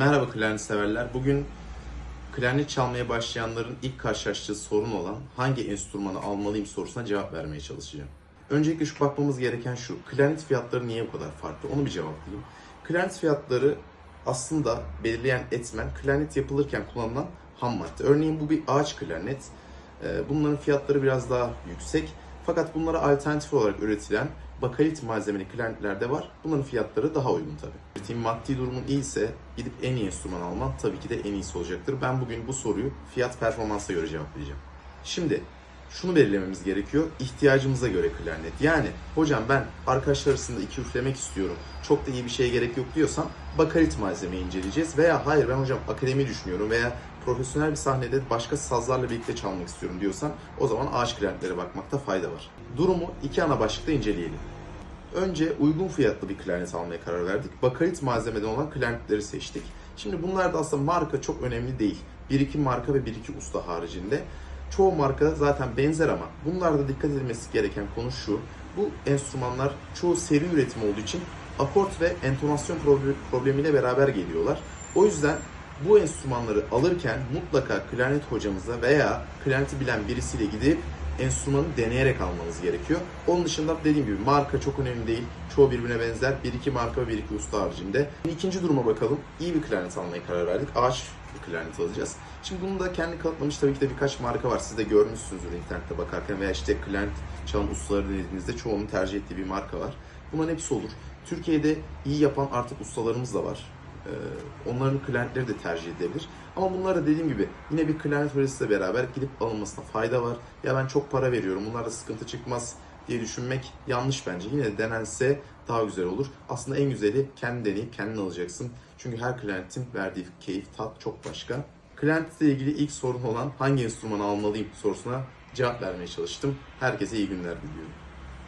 Merhaba klarnet severler. Bugün klarnet çalmaya başlayanların ilk karşılaştığı sorun olan hangi enstrümanı almalıyım sorusuna cevap vermeye çalışacağım. Öncelikle şu bakmamız gereken şu. Klarnet fiyatları niye bu kadar farklı? Onu bir cevaplayayım. Klarnet fiyatları aslında belirleyen etmen klarnet yapılırken kullanılan ham madde. Örneğin bu bir ağaç klarnet. Ee, Bunların fiyatları biraz daha yüksek. Fakat bunlara alternatif olarak üretilen bakalit malzemeli klarnetler de var. Bunların fiyatları daha uygun tabii. Maddi durumun iyiyse gidip en iyi enstrüman alman tabii ki de en iyisi olacaktır. Ben bugün bu soruyu fiyat performansa göre cevaplayacağım. Şimdi şunu belirlememiz gerekiyor. ihtiyacımıza göre klarnet. Yani hocam ben arkadaşlar arasında iki üflemek istiyorum. Çok da iyi bir şeye gerek yok diyorsan bakalit malzemeyi inceleyeceğiz. Veya hayır ben hocam akademi düşünüyorum veya profesyonel bir sahnede başka sazlarla birlikte çalmak istiyorum diyorsan o zaman ağaç klarnetlere bakmakta fayda var. Durumu iki ana başlıkta inceleyelim. Önce uygun fiyatlı bir klarnet almaya karar verdik. Bakalit malzemeden olan klarnetleri seçtik. Şimdi bunlar da aslında marka çok önemli değil. Bir iki marka ve bir iki usta haricinde. Çoğu marka zaten benzer ama bunlarda dikkat edilmesi gereken konu şu. Bu enstrümanlar çoğu seri üretim olduğu için akort ve entonasyon proble- problemiyle beraber geliyorlar. O yüzden bu enstrümanları alırken mutlaka klarnet hocamıza veya klarneti bilen birisiyle gidip enstrümanı deneyerek almanız gerekiyor. Onun dışında dediğim gibi marka çok önemli değil. Çoğu birbirine benzer. Bir iki marka ve bir iki usta haricinde. İkinci duruma bakalım. İyi bir klarnet almaya karar verdik. Ağaç bir klarnet alacağız. Şimdi bunu da kendi kanıtlamış tabii ki de birkaç marka var. Siz de görmüşsünüzdür internette bakarken veya işte klarnet çalan ustaları dediğinizde çoğunun tercih ettiği bir marka var. Bunların hepsi olur. Türkiye'de iyi yapan artık ustalarımız da var. Ee, onların klarnetleri de tercih edilebilir. Ama bunlar da dediğim gibi yine bir klarnet hocasıyla beraber gidip alınmasına fayda var. Ya ben çok para veriyorum bunlarda sıkıntı çıkmaz diye düşünmek yanlış bence. Yine de denense daha güzel olur. Aslında en güzeli kendi deneyip kendin alacaksın. Çünkü her klarnetin verdiği keyif, tat çok başka. Klarnetle ilgili ilk sorun olan hangi enstrümanı almalıyım sorusuna cevap vermeye çalıştım. Herkese iyi günler diliyorum.